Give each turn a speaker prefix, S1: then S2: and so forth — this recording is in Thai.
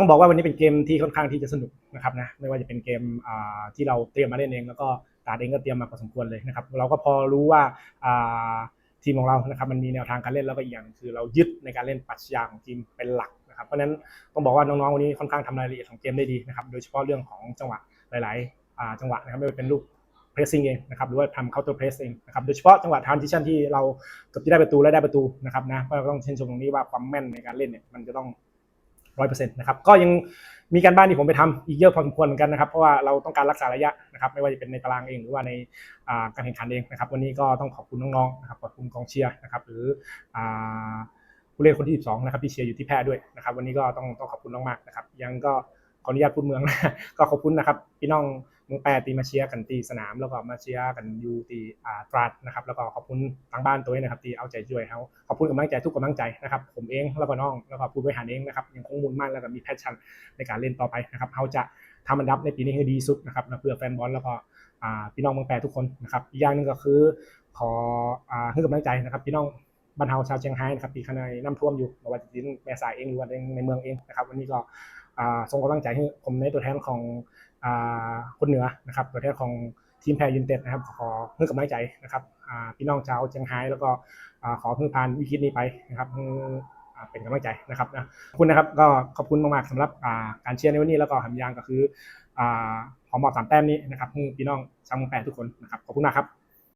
S1: ต้องบอกว่าวันนี้เป็นเกมที่ค่อนข้างที่จะสนุกนะครับนะไม่ว่าจะเป็นเกมที่เราเตรียมมาเล่นเอง แล้วก็ตาดเองก็เตรียมมาพอสมควรเลยนะครับ เราก็พอรู้ว่าทีมของเรานะครับมันมีแนวทางการเล่นแล้วก็อีกอย่างคือเรายึดในการเล่นปรัชญาของทีมเป็นหลักนะครับเพราะฉะนั้นต้องบอกว่าน้องๆวันนี้ค่อนข้างทำรายละเอียดของเกมได้ดีนะครับโดยเฉพาะเรื่องของจังหวะหลายๆจังหวะนะครับไม่ว่าเป็นลูก pressing เองนะครับหรือว่าทำ counter press เองนะครับโดยเฉพาะจังหวะ transition ที่เราเกือบจะได้ประตูและได้ประตูนะครับนะก็ต้องเช่นชมตรงนี้ว่าความแม่นในการเล่นเนี่ยมันจะต้อง ร้อยเปอร์เซ็นต์นะครับก็ยังมีการบ้านที่ผมไปทำอีกเยอะพอสมควรเหมือนกันนะครับ เพราะว่าเราต้องการรักษาระยะนะครับไม่ว่าจะเป็นในตารางเองหรือว่าในาการแข่งขันเองนะครับ วันนี้ก็ต้องขอบคุณน้องๆนะครับขอบคุณกองเชียร์นะครับหรือผู้เล่นคนที่ 12 นะครับที่เชียร์อยู่ที่แพร่ด้วยนะครับ วันนี้ก็ต้องต้องขอบคุณมากๆนะครับ ยังก็ขออนุญาตพูดเมืองก็ขอบคุณนะครับพี่น้อง มืองแปรตีมาเชียร์กันตีสนาม แล้วก็มาเชียร์กันอยู่ตีอ่าตราดนะครับแล้วก็ขอบคุณทางบ้านตัวเองนะครับที่เอาใจช่วยเขาขอบคุณกำลังใจทุกกำลังใจนะครับผมเองแล้วก็น้องแล้วก็ผู้บริหารเองนะครับยังคงมุ่งมั่นแล้วก็มีแพชชั่นในการเล่นต่อไปนะครับเขาจะทำอันดับในปีนี้ให้ดีสุดนะครับเพื่อแฟนบอลแล้วก็อ่าพี่น้องเมืองแปรทุกคนนะครับอีกอย่างหนึ่งก็คือขออ่าให้กำลังใจนะครับพี่น้องบ้านเฮาชาวเชียงไฮ้นะครับที่ข้างในน้ำท่วมอยู่ไม่ว่าจะเป็นแม่สายเองหรือว่าในเมืองเองนะครับวันนี้ก็ ส่งกำลังใจให้ผมในตัวแทนของอคนเหนือนะครับ ตัวแทนของทีมแพรยูนเต็ดนะครับ ขอให้กำลังใจนะครับพี่น้องชาวเชียงไฮ้แล้วก็ขอเพื่อผ่านวิกฤตนี้ไปนะครับเป็นกำลังใจนะครับนะคุณนะครับก็ขอบคุณมากๆสำหรับการเชียร์ในวันนี้แล้วก็หำยางก็คืออ่าขอมอบสามแต้มนี้นะครับพี่น้องชาวเมืองแปรทุกคนนะครับขอบคุณมากครับ